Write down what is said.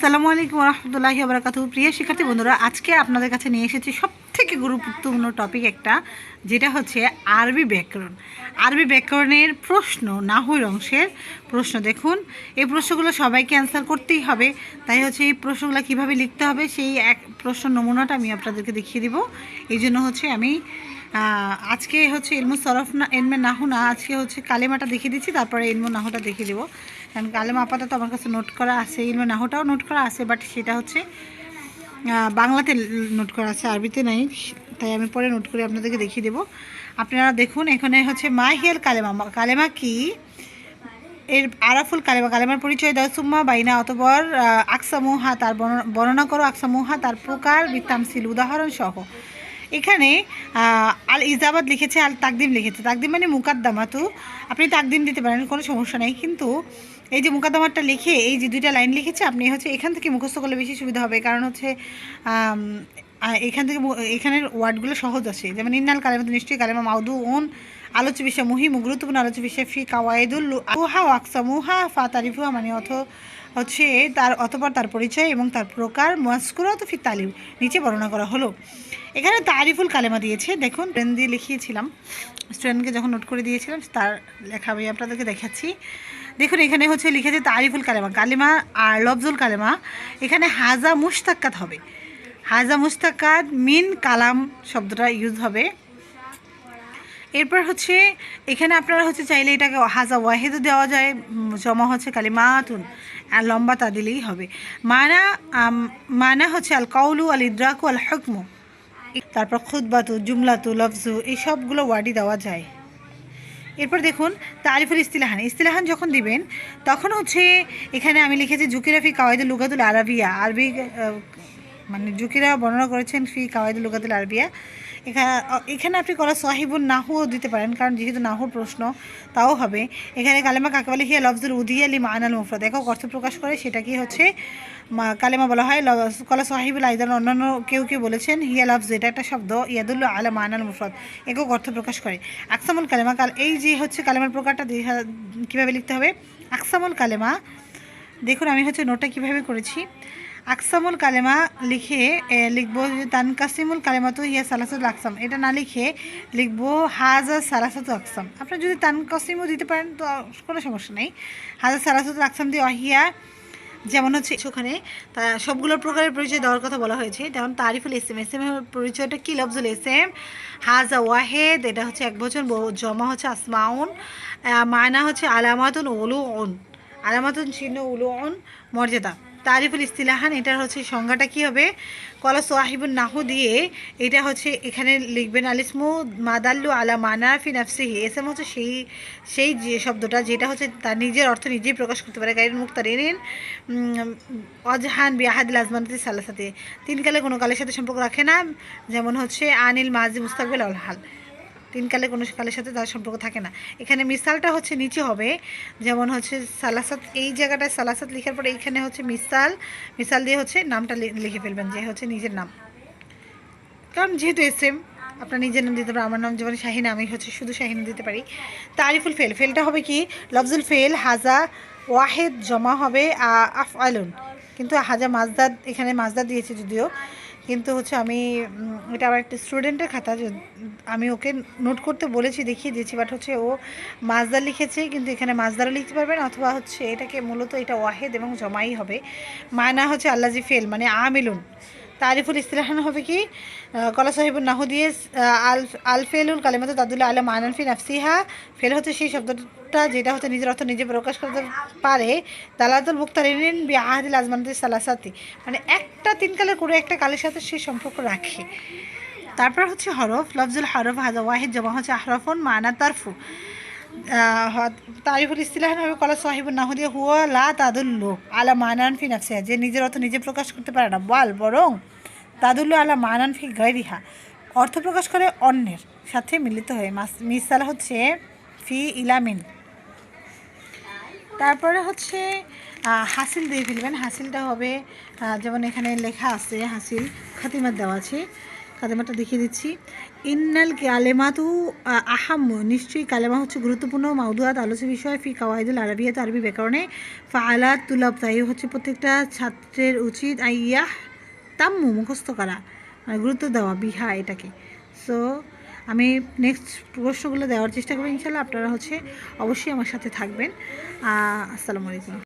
আসসালামু আলাইকুম রহমতুল্লাহি আবরাকাতু প্রিয় শিক্ষার্থী বন্ধুরা আজকে আপনাদের কাছে নিয়ে এসেছি সব থেকে গুরুত্বপূর্ণ টপিক একটা, যেটা হচ্ছে আরবি ব্যাকরণ। আরবি ব্যাকরণের প্রশ্ন, নাহুর অংশের প্রশ্ন। দেখুন, এই প্রশ্নগুলো সবাইকে অ্যান্সার করতেই হবে। তাই হচ্ছে এই প্রশ্নগুলো কীভাবে লিখতে হবে, সেই এক প্রশ্ন নমুনাটা আমি আপনাদেরকে দেখিয়ে দিব। এই জন্য হচ্ছে আমি আজকে হচ্ছে এলমু সরফ না এলমে নাহু না, আজকে হচ্ছে কালেমাটা দেখিয়ে দিচ্ছি, তারপরে ইলমু নাহুটা দেখিয়ে দেবো। কারণ কালেমা আপাতত আমার কাছে নোট করা আছে এলমে নাহুটাও নোট করা আছে বাট সেটা হচ্ছে বাংলাতে নোট করা আছে আরবিতে নাই তাই আমি পরে নোট করে আপনাদেরকে দেখিয়ে দেবো। আপনারা দেখুন এখানে হচ্ছে মাহিয়াল কালেমা। কালেমা কি? এর আরাফুল কালেমা। কালেমার পরিচয় দাও সুম্মা বাইনা অতপর আহ, আকসামুহা তার বর্ণ- বর্ণনা করো আকসামুহা তার প্রকার বিতামসিল উদাহরণ সহ। এখানে আল ইজাবাদ লিখেছে আল তাকদিম লিখেছে। তাকদিম মানে মুকাদ্দামাতু। আপনি তাকদিম দিতে পারেন কোনো সমস্যা নেই। কিন্তু এই যে মোকাদ্দমাটা লিখে, এই যে দুইটা লাইন লিখেছে, আপনি হচ্ছে এখান থেকে মুখস্থ করলে বেশি সুবিধা হবে। কারণ হচ্ছে এখান থেকে এখানের ওয়ার্ডগুলো সহজ আছে। যেমন ইন্নাল কালেমা তো নিশ্চয়ই কালেমা মাউদু ওন আলোচ্য বিষয় মুহিম গুরুত্বপূর্ণ আলোচ্য বিষয় ফি কাওয়াইদুল আহা ওয়াকসামুহা ফা তারিফুহা মানে অথ, হচ্ছে তার, অতপর তার পরিচয় এবং তার প্রকার মাস্কুরাত ফি তালিম। নিচে বর্ণনা করা হলো। এখানে তারিফুল কালেমা দিয়েছে। দেখুন ট্রেন দিয়ে লিখিয়েছিলাম। স্টুডেন্টকে যখন নোট করে দিয়েছিলাম, তার লেখা আমি আপনাদেরকে দেখাচ্ছি। দেখুন, এখানে হচ্ছে লিখেছে তারিফুল কালেমা। কালেমা আর লফজুল কালেমা। এখানে হাজা মুস্তাক্কাত হবে। হাজা মুস্তাক্কাত মিন কালাম শব্দটা ইউজ হবে। এরপর হচ্ছে, এখানে আপনারা হচ্ছে চাইলে এটাকে হাজা ওয়াহেদও দেওয়া যায় জমা হচ্ছে কালিমাতুন, আর লম্বা তা দিলেই হবে। মানা মানা হচ্ছে আল কাউলু আল ইদ্রাকু আল হকমু তারপর খুদবাতু জুমলাতু লফজু এই সবগুলো ওয়ার্ডই দেওয়া যায়। এরপর দেখুন, তারিফুল ইস্তিলাহান। ইস্তিলাহান যখন দিবেন, তখন হচ্ছে এখানে আমি লিখেছি জুকিরাফি কাওয়াইদুল লুগাতুল আরবিয়া। আরবি মানে জুকিরা বর্ণনা করেছেন ফি কাওয়াইদুল লুগাতুল আরবিয়া। এখানে এখানে আপনি করা সাহিবুল নাহুও দিতে পারেন, কারণ যেহেতু নাহুর প্রশ্ন, তাও হবে। এখানে কালেমা কাকাবালি হিয়া লফজুল উদিয়া আলী মানাল মুফরাদ। একক অর্থ প্রকাশ করে সেটা কি হচ্ছে? কালেমা বলা হয় কলা সাহিবুল আইদান, অন্যান্য কেউ কেউ বলেছেন, হিয়া লফজ, এটা একটা শব্দ, ইয়াদুল্ল আলা মানাল মুফরাদ। একক অর্থ প্রকাশ করে। আকসামুল কালেমা কাল, এই যে হচ্ছে কালেমার প্রকারটা কীভাবে লিখতে হবে? আকসামুল কালেমা, দেখুন আমি হচ্ছে নোটটা কীভাবে করেছি। আকসামুল কালেমা লিখে লিখব তানকাসিমুল কালেমা তো ইয়া সালাসাতুল আকসাম। এটা না লিখে লিখব হাজা সালাসাতু আকসাম। আপনার যদি তানকাসিমও দিতে পারেন তো কোনো সমস্যা নেই। হাজা সালাসাতুল আকসাম দিয়ে অহিয়া, যেমন হচ্ছে ওখানে, তা সবগুলো প্রকারের পরিচয় দেওয়ার কথা বলা হয়েছে। যেমন তারিফুল এস এম এস এম পরিচয়টা কি? লফজুল এস এম। হাজা ওয়াহেদ, এটা হচ্ছে এক বছর জমা হচ্ছে আসমাউন। মায়না হচ্ছে আলামাতুন উলু অন আলামাতুন চিহ্ন উলু অন মর্যাদা। তারিফুল ইস্তিলাহান, এটার হচ্ছে সংজ্ঞাটা কি হবে? কলা সোয়াহিবুল নাহু দিয়ে এটা হচ্ছে এখানে লিখবেন, আলিসমু মাদাল্লু আলা মানাফি নাফসিহি। এসএম হচ্ছে সেই সেই যে শব্দটা, যেটা হচ্ছে তার নিজের অর্থ নিজেই প্রকাশ করতে পারে। গাইরেন মুক্তারিন অজহান বিয়াহাদিল আজমানতি সালাসাতে। তিন কালে কোনো কালের সাথে সম্পর্ক রাখে না, যেমন হচ্ছে আনিল মাজি মুস্তাকবিল অলহাল তিন কালে কোনো কালের সাথে তার সম্পর্ক থাকে না। এখানে মিসালটা হচ্ছে নিচে হবে, যেমন হচ্ছে সালাসাত, এই জায়গাটায় সালাসাত লেখার পরে এইখানে হচ্ছে মিসাল মিসাল দিয়ে হচ্ছে নামটা লিখে ফেলবেন যে হচ্ছে নিজের নাম। কারণ যেহেতু এস এম আপনার নিজের নাম দিতে পারেন, আমার নাম যেমন শাহিনা, আমি হচ্ছে শুধু শাহিনা দিতে পারি। তারিফুল ফেল, ফেলটা হবে কি? লফজুল ফেল, হাজা ওয়াহেদ জমা হবে আফ আলুন কিন্তু হাজা মাজদাদ, এখানে মাজদাদ দিয়েছে যদিও। কিন্তু হচ্ছে আমি এটা আমার একটা স্টুডেন্টের খাতা আমি ওকে নোট করতে বলেছি, দেখিয়ে দিয়েছি বাট হচ্ছে ও মাজদার লিখেছে, কিন্তু এখানে মাজদারও লিখতে পারবেন অথবা হচ্ছে এটাকে মূলত এটা ওয়াহেদ এবং জমাই হবে। মায়না হচ্ছে আল্লাজি ফেল মানে আমিলুন। তারিফুল ইস্তিলাহান হবে কি? কলা সাহেবুল নাহু দিয়ে আহ, আল আল ফেলুল কালিমাত তাদুল্লাহ আলা মানানফি নাফসিহা। ফেল হচ্ছে সেই শব্দটা যেটা হচ্ছে নিজের অর্থ নিজে প্রকাশ করতে পারে। দালাতুল মুক্তারিন বি আহাদিল আজমানতি সালাসাতি। মানে একটা তিন কালের করে একটা কালের সাথে সেই সম্পর্ক রাখে। তারপর হচ্ছে হরফ লফজুল হরফ হাজা ওয়াহিদ জমা হচ্ছে আহরফুন মানা তারফু। তারিফুল হবে কলা সাহিবুল নাহু দিয়ে হুয়া লা তাদুল্লু আলা মানান ফি নাফসিহা। যে নিজের অর্থ নিজে প্রকাশ করতে পারে না, বল, বরং তাদুল্লু আলা মানান ফি গৈরিহা অর্থ প্রকাশ করে অন্যের সাথে মিলিত হয়ে। মাস- মিসাল হচ্ছে ফি ইলামিন। তারপরে হচ্ছে হাসিল দিয়ে ফেলবেন। হাসিলটা হবে যেমন এখানে লেখা আছে, হাসিল খাতিমাত দেওয়া আছে। কালেমাটা দেখিয়ে দিচ্ছি। ইন্নাল কালেমাতু, আ- আহাম্ম। নিশ্চয়ই কালেমা হচ্ছে গুরুত্বপূর্ণ মাউদুয়াত আলোচ্য বিষয়, ফি কাওয়াইদুল আরবিয়াত, আরবি ব্যাকরণে। ফাআলাত তুলাব, তাই হচ্ছে প্রত্যেকটা ছাত্রের উচিত আইয়াহ তাম্মু, মুখস্থ করা মানে গুরুত্ব দেওয়া, বিহা এটাকে। সো আমি নেক্সট প্রশ্নগুলো দেওয়ার চেষ্টা করব ইনশাল্লাহ আপনারা হচ্ছে অবশ্যই আমার সাথে থাকবেন। আসসালামু আলাইকুম।